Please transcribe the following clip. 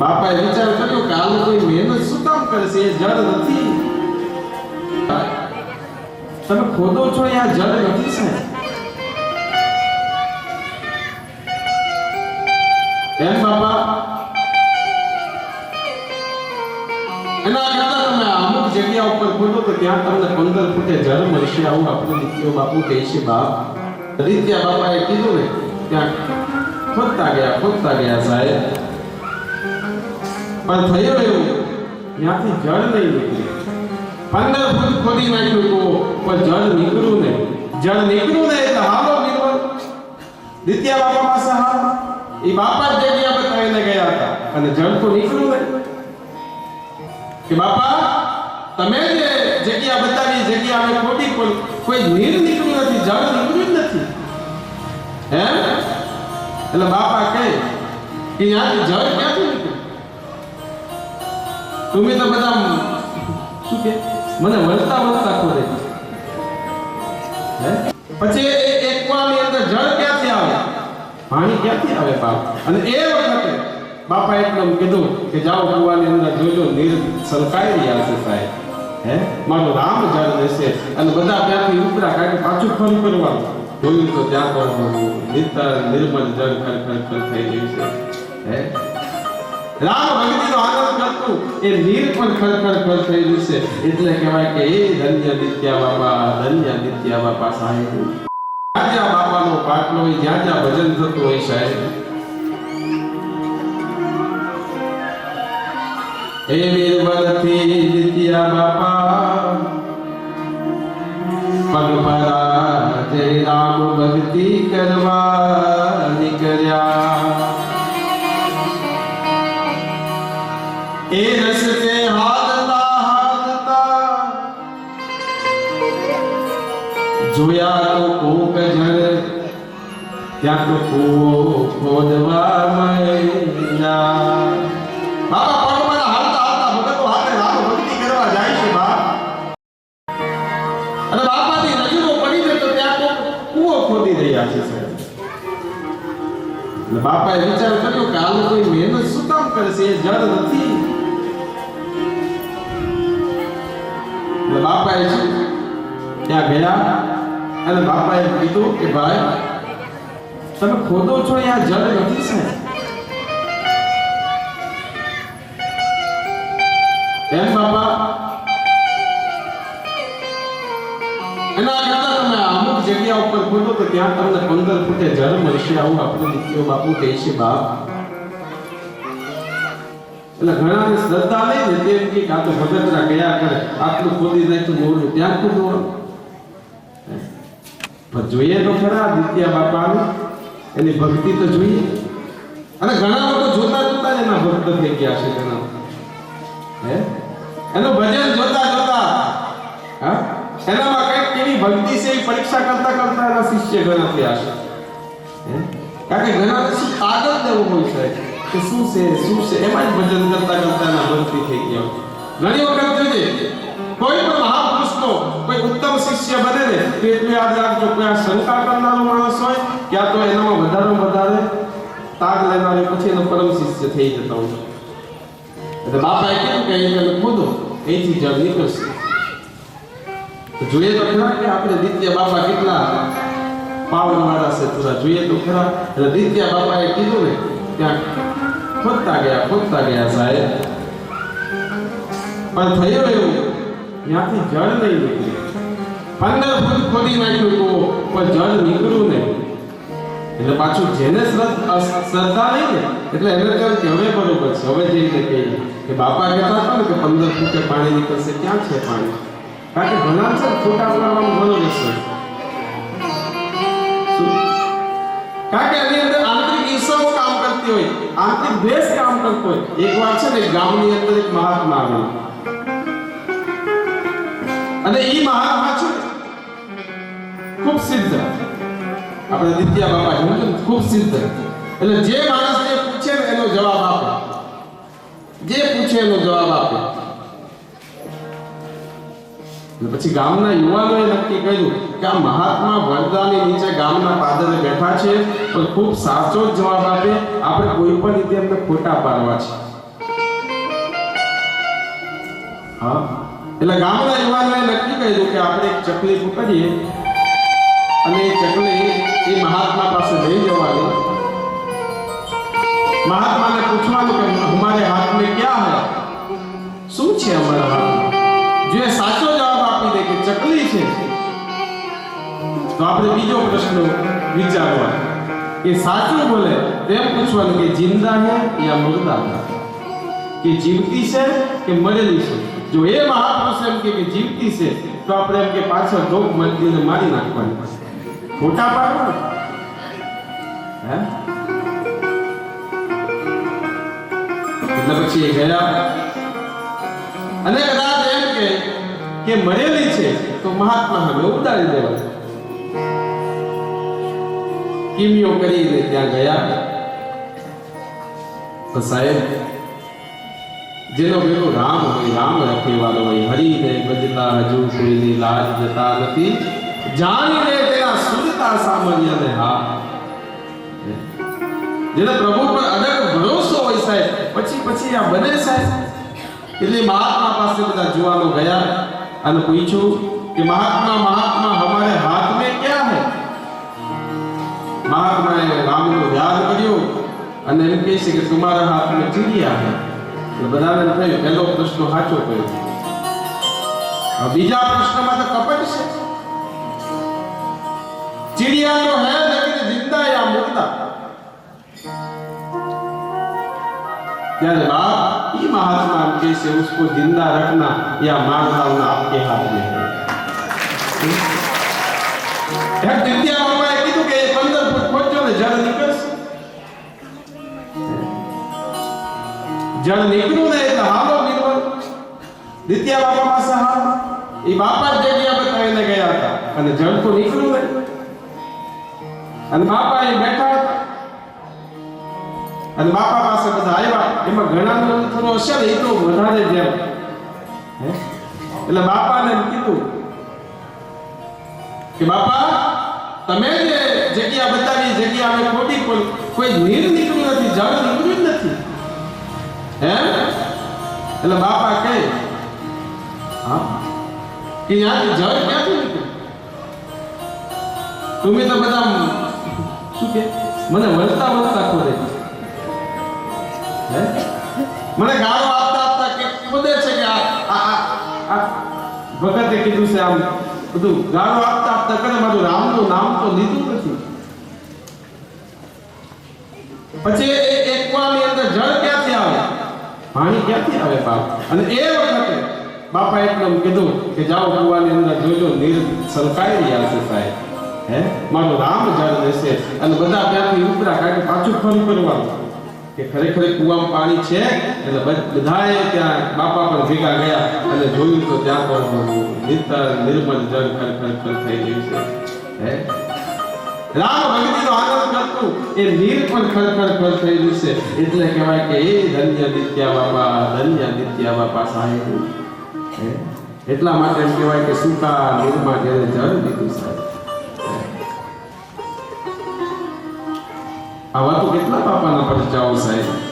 બાપાએ વિચાર કર્યો કે આ લોકો મહેનત શું કામ કરે એ જળ નથી. તમે ખોદો છો એ આ જળ નથી છે એમ બાપા? એના કરતા તમે અમુક જગ્યા ઉપર ખોદો તો ત્યાં તમને પંદર ફૂટે જળ મળશે આવું આપણે નીતિઓ બાપુ કહે છે, બાપ, રીત્યા બાપાએ કીધું ને, ત્યાં ખોદતા ગયા ખોદતા ગયા સાહેબ. પણ થયું એવું. ત્યાંથી જળ નહીં નીકળ્યું પંદર ફૂટ ખોદી નાખ્યું તો પણ જળ નીકળ્યું નહીં. જળ નીકળ્યું નહીં એટલે હાલો નિર્મલ દિત્યા બાપા પાસે હાલ. એ બાપા જ જગ્યા બતાવીને ગયા હતા. અને જળ તો નીકળ્યું નહીં. કે બાપા, તમે જે જગ્યા બતાવી, જગ્યા અમે ખોટી પણ કોઈ નીર નીકળ્યું નથી, જળ નીકળ્યું નથી. હે? એટલે બાપા કહે કે ત્યાંથી જળ ક્યાંથી નીકળ્યું તમે તો બધા શું કે, મને વળતા વળતા ખોદે પછી એક કુવાની અંદર જળ ક્યાંથી આવે? પાણી ક્યાંથી આવે બાપ? અને એ વખતે બાપા એકદમ કીધું કે જાઓ કુવાની અંદર જોજો નીર સલકાઈ રહ્યા છે સાહેબ. હે? મારો રામ જળ દેશે અને બધા ત્યાંથી ઉપરા કાઢી પાછું ફરી કરવાનું જોયું તો ત્યાં પણ નિર્મળ જળ ખર ખર ખર થઈ ગયું છે. હે? રામ ભક્તિનો આનંદ કરતું એ નીર પણ ખરખર ખર થઈ રહ્યું છે. એટલે કહેવાય કે એ ધન્ય નિત્યા બાપા ધન્ય નિત્યા બાપા સાહેબ. જ્યાં જ્યાં બાપાનો પાટલો હોય જ્યાં જ્યાં ભજન થતું હોય સાહેબ. એ વીરવરથી નિત્યા બાપા. પગપરા જય રામ ભક્તિ કરવા નીકળ્યા. જોયા તો કોક જળ ત્યાં તો કૂવો ખોદવા મળ્યા બાપા પગમાં હાલતા હાલતા ભગતો હાથે રામ ભક્તિ કરવા જાય છે બાપ અને બાપાની નજરો પડી જાય તો ત્યાં કોક કૂવો ખોદી રહ્યા છે, સાહેબ. એટલે બાપાએ વિચાર કર્યો કે આ લોકો મહેનત શું કામ કરે છે એ જળ નથી. એટલે બાપાએ ત્યાં ગયા અને બાપાએ કીધું કે, ભાઈ, તમે ખોદો છો અહીંયા જળ નથી સાહેબ. એમ બાપા, એના અમુક જગ્યા ઉપર ખોદો તો ત્યાં તમને પંદર ફૂટે જળ મળશે. આવું આપણે નીતિઓ બાપુ કહે છે, બાપ એટલે ઘણાને શ્રદ્ધા નહીં ને તેમ કે આ તો ભગતરા ગયા કરે. આટલું ખોદી નાખ્યું મોડું ત્યાં ખોદવાનું પણ જોઈએ તો ખરા દિત્યા બાપાનું. એની ભક્તિ તો જોઈએ. અને ઘણા લોકો જોતા જોતા એના ભક્ત થઈ ગયા છે ઘણા હે? એનું ભજન જોતા જોતા, હા? એનામાં કંઈક કેવી ભક્તિ છે એ પરીક્ષા કરતા કરતા એના શિષ્ય ઘણા થયા છે. કારણ કે ઘણા આગળ દેવું હોય છે. કે શું છે શું છે? એમાં જ ભજન કરતા કરતા ના ભક્તિ થઈ ગયા. ઘણી વખત જોઈએ કોઈ પણ મહાપુરુષનો કોઈ ઉત્તમ શિષ્ય બને ને, તો એટલું યાદ રાખજો, કોઈ આ શંકા કરનારો માણસ હોય, ક્યાં તો એનામાં વધારે વધારે તાગ લેનારો પછી એનો પરમ શિષ્ય થઈ જતો હોય. એટલે બાપાએ કીધું કે અહીં તમે ખોદો અહીંથી જળ નીકળશે. જોઈએ તો ખરા કે આપણે દિત્ય બાપા કેટલા પાવન વાળા છે થોડા જોઈએ તો ખરા. એટલે દિત્ય બાપાએ કીધું ને, ત્યાં ખોદતા ગયા ખોદતા ગયા સાહેબ. પણ થયું એવું. ત્યાંથી જળ નહીં નીકળ્યું પંદર ફૂટ ખોદી નાખ્યું તો, પણ જળ નીકળ્યું નહીં. એટલે પાછું જેને શ્રદ્ધા નહીં ને, એટલે એને કહ્યું કે હવે બરોબર છે, હવે જઈને કહીએ કે બાપા કહેતા હતા ને કે પંદર ફૂટે પાણી નીકળશે, ક્યાં છે પાણી? કારણ કે ઘણા છે ફોટા પાડવાનું ઘણો રહેશે કારણ કે આંતરિક દ્વેષ કામ કરતો હોય. એક વાર છે ને ગામની અંદર એક મહાત્મા આવ્યો અને એ મહાત્મા છે ખૂબ સિદ્ધ. આપણે દિત્યા બાપા જોયું છે ખૂબ સિદ્ધ. એટલે જે માણસ જે પૂછે ને એનો જવાબ આપે. જે પૂછે એનો જવાબ આપે. પછી ગામના યુવાનોએ નક્કી કર્યું કે આ મહાત્મા વરદાની નીચે ગામના પાદરે બેઠા છે. તો ખૂબ સાચો જવાબ આપે. આપણે કોઈ પણ રીતે એમને ખોટા પાડવા છે. હા? એટલે ગામના યુવાનોએ નક્કી કર્યું કે આપણે એક ચકલી પકડીએ. અને એ ચકલી એ મહાત્મા પાસે લઈ જવાની. મહાત્માને પૂછવાનું કે અમારે હાથ મેં ક્યાં હે? શું છે અમારા હાથમાં? જે એ સાચો ચકલી છે. તો આપણે બીજો પ્રશ્ન વિચારવા કે સાચું બોલે તેમ પૂછવાનું કે જિંદા હે યા મુર્દા કે જીવતી છે કે મરેલી છે? જો એ મહાપુરુષ એમ કે જીવતી છે, તો આપણે એમ કે પાછળ ડોક મંદિરને મારી નાખવાની ખોટા પાડવા હે? એટલે પછી એ ગયા અને કદાચ એમ કે કે મરેલી છે, તો મહાત્મા હવે ઉડાડી દેવા કિમિયો કરીને ત્યાં ગયા. તો સાહેબ, જેનો પેલો રામ હોય, રામ રખેવાલો હોય હરિને બદલા હજુ કોઈની લાજ જતા નથી. જાણીને તેના સુરતા સામાન્યને હા. જેને પ્રભુ પર અડગ ભરોસો હોય સાહેબ, પછી પછી આ બને સાહેબ. એટલે મહાત્મા પાસે બધા જુવાનો ગયા. અને પૂછ્યું કે મહાત્મા મહાત્મા હમારે હાથ મે ક્યા હે? મહાત્માએ રામનો યાદ કર્યો અને એમ કહે છે કે તમારા હાથમાં ચીડિયા હે. તો બધાને થયું, પહેલો પ્રશ્ન સાચો કર્યો. બીજા પ્રશ્નમાં તો કપટ છે. ચીડિયા તો હે લેકિન જિંદા યા મુર્દા ત્યારે બાપ महात्मा कैसे उसको जिंदा रखना या मार डालना आपके हाथ में है એક દિત્યા બાપાએ કીધું કે એ 15 ફૂટ પહોંચ્યો ને જળ નીકળશે જળ નીકળ્યું ને એટલે હાલો બીરબલ દિત્યા બાપા પાસે હાલો એ બાપા જ જગ્યા બતાવીને ગયા હતા અને જળ તો નીકળ્યું ને અને બાપા એ બેઠા હતા અને બાપા પાસે બધા આવ્યા. એમાં ઘણા થોડો હશે ને એ તો વધારે જેમ એટલે બાપાને કીધું કે, બાપા, તમે જે જગ્યા બતાવી, જગ્યા અમે ખોટી કોઈ કોઈ નીર નીકળ્યું નથી, જળ નીકળ્યું જ નથી. હે? એટલે બાપા કહે, હા? કે યાર જળ ક્યાંથી નીકળ્યું? તમે તો બધા શું કે? મને વળતા વળતા ખોરે મને ગાળો આપતા આપતા કે બધે છે કે આ આ ભગતે કીધું છે આમ બધું ગાળો આપતા આપતા કરે, મારું રામનું નામ તો લીધું નથી પછી એક કુવાની અંદર જળ ક્યાંથી આવે? પાણી ક્યાંથી આવે બાપ? અને એ વખતે બાપા એકદમ કીધું કે જાઓ કુવાની અંદર જોજો નીર સલકાઈ રહ્યા છે સાહેબ. હે? મારું રામ જળ દેશે અને બધા ત્યાંથી ઉપરા કાઢી પાછું ફરી કરવાનું કે ખરેખર કુવામાં પાણી છે, એટલે બધ- બધાએ ત્યાં બાપા પણ ભેગા ગયા અને જોયું તો ત્યાં પણ નિર્તર નિર્મળ જળ ખર થઈ ગયું છે. હે? રામ ભક્તિનો એ નીર પણ ખર ખર ખર થઈ ગયું છે. એટલે કહેવાય કે એ ધન્ય બાપા ધન્ય બાપા સાહેબ. એટલા માટે એમ કહેવાય કે સૂકા નિર્મા જેને જળ દીધું સાહેબ. આવા તો કેટલા બાપાના પરચાઓ સાહેબ